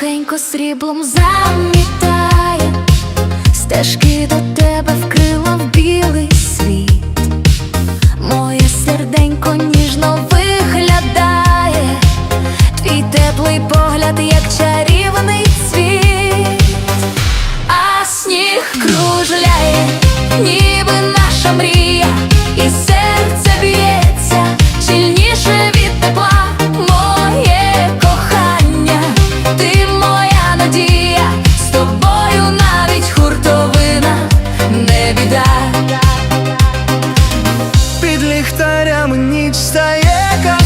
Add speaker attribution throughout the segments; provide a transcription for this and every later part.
Speaker 1: тихенько сріблом замітає, стежки до тебе вкрила в білий світ, моє серденько ніжно виглядає, твій теплий погляд, як чарівний
Speaker 2: ліхтарями ніч стає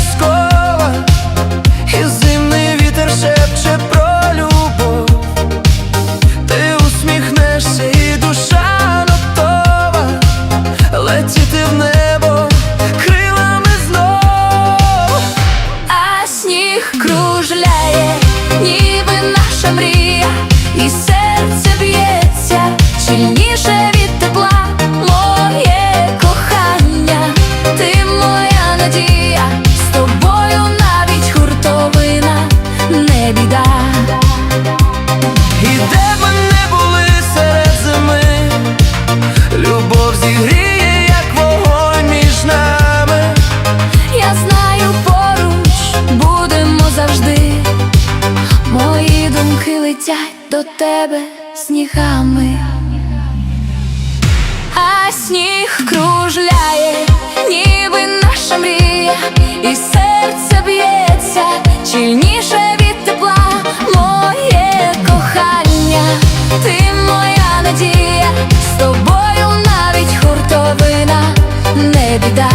Speaker 1: надія, з тобою навіть хуртовина не біда.
Speaker 2: І де б ми не були серед зими, любов зігріє, як вогонь між нами.
Speaker 1: Я знаю, поруч будемо завжди. Мої думки летять до тебе снігами, а сніг кружляє, Чільніше від тепла моє кохання, ти моя надія, з тобою навіть хуртовина не біда.